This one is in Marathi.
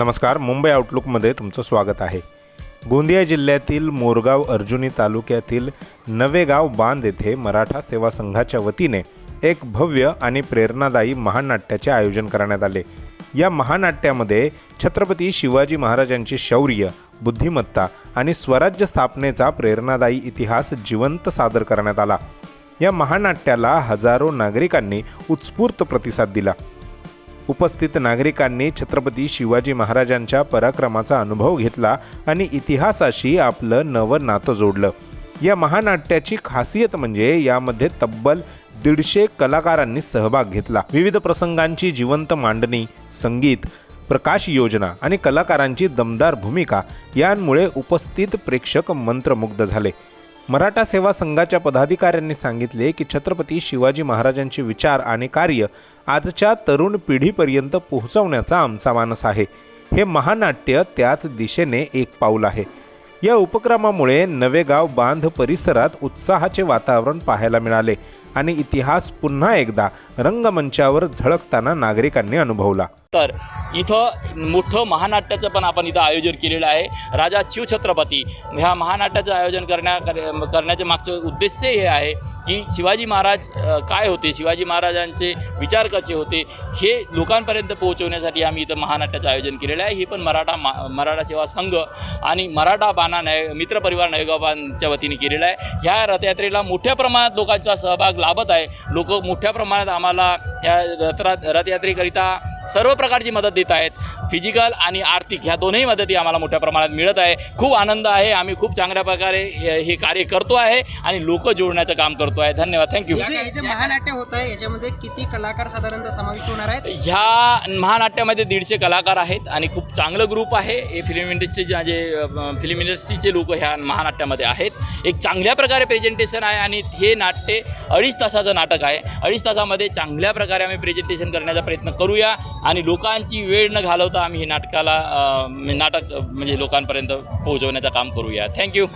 नमस्कार मुंबई आउटलुकमध्ये तुमचं स्वागत आहे. गोंदिया जिल्ह्यातील मोरगाव अर्जुनी तालुक्यातील नवेगाव बांध येथे मराठा सेवा संघाच्या वतीने एक भव्य आणि प्रेरणादायी महानाट्याचे आयोजन करण्यात आले. या महानाट्यामध्ये छत्रपती शिवाजी महाराजांचे शौर्य बुद्धिमत्ता आणि स्वराज्य स्थापनेचा प्रेरणादायी इतिहास जिवंत सादर करण्यात आला. या महानाट्याला हजारो नागरिकांनी उत्स्फूर्त प्रतिसाद दिला. उपस्थित नागरिकांनी छत्रपती शिवाजी महाराजांच्या पराक्रमाचा अनुभव घेतला आणि इतिहासाशी आपलं नवं नातं जोडलं. या महानाट्याची खासियत म्हणजे यामध्ये तब्बल दीडशे कलाकारांनी सहभाग घेतला. विविध प्रसंगांची जिवंत मांडणी संगीत प्रकाश योजना आणि कलाकारांची दमदार भूमिका यांमुळे उपस्थित प्रेक्षक मंत्रमुग्ध झाले. मराठा सेवा संघाच्या पदाधिकाऱ्यांनी सांगितले की छत्रपती शिवाजी महाराजांचे विचार आणि कार्य आजच्या तरुण पिढीपर्यंत पोहोचवण्याचा आमचा मानस आहे. हे महानाट्य त्याच दिशेने एक पाऊल आहे. या उपक्रमामुळे नवेगाव बांध परिसरात उत्साहाचे वातावरण पाहायला मिळाले आणि इतिहास पुन्हा एकदा रंगमंचावर झळकताना नागरिकांनी अनुभवला. तर इथं मोठं महानाट्याचं पण आपण इथं आयोजन केलेलं आहे. राजा शिवछत्रपती ह्या महानाट्याचं आयोजन करण्या करण्याच्या करण्याचे मागचं उद्देश हे आहे की शिवाजी महाराज काय होते? शिवाजी महाराजांचे विचार कसे होते? हे लोकांपर्यंत पोहोचवण्यासाठी आम्ही इथं महानाट्याचं आयोजन केलेलं आहे. हे पण मराठा मा मराठा सेवा संघ आणि मराठा बाणा नय मित्रपरिवार नयगावांच्या वतीने केलेलं आहे. ह्या रथयात्रेला मोठ्या प्रमाणात लोकांचा सहभाग लाभत आहे. लोक मोठ्या प्रमाणात आम्हाला या रथरा रथयात्रेकरिता सर्व प्रकारची मदत देत आहेत. फिजिकल आणि आर्थिक ह्या दोन्ही मदती आम्हाला मोठ्या प्रमाणात मिळत आहे. खूप आनंद आहे. आम्ही खूप चांगल्या प्रकारे हे कार्य करतो आहे आणि लोक जोडण्याचं काम करतो आहे. धन्यवाद. थँक्यू जे महानाट्य होत आहे. याच्यामध्ये किती कलाकार साधारणतः समाविष्ट होणार आहेत? ह्या महानाट्यामध्ये दीडशे कलाकार आहेत आणि खूप चांगलं ग्रुप आहे. हे फिल्म इंडस्ट्रीचे जे फिल्म इंडस्ट्रीचे लोक ह्या महानाट्यामध्ये आहेत. एक चांगल्या प्रकारे प्रेझेंटेशन आहे आणि हे नाट्य अडीच तासाचं नाटक आहे. अडीच तासामध्ये चांगल्या प्रकारे आम्ही प्रेझेंटेशन करण्याचा प्रयत्न करूया. आणि लोकांची वेळ न घालवता आम्ही हे नाटकाला नाटक म्हणजे लोकांपर्यंत पोहोचवण्याचं काम करूया. थँक्यू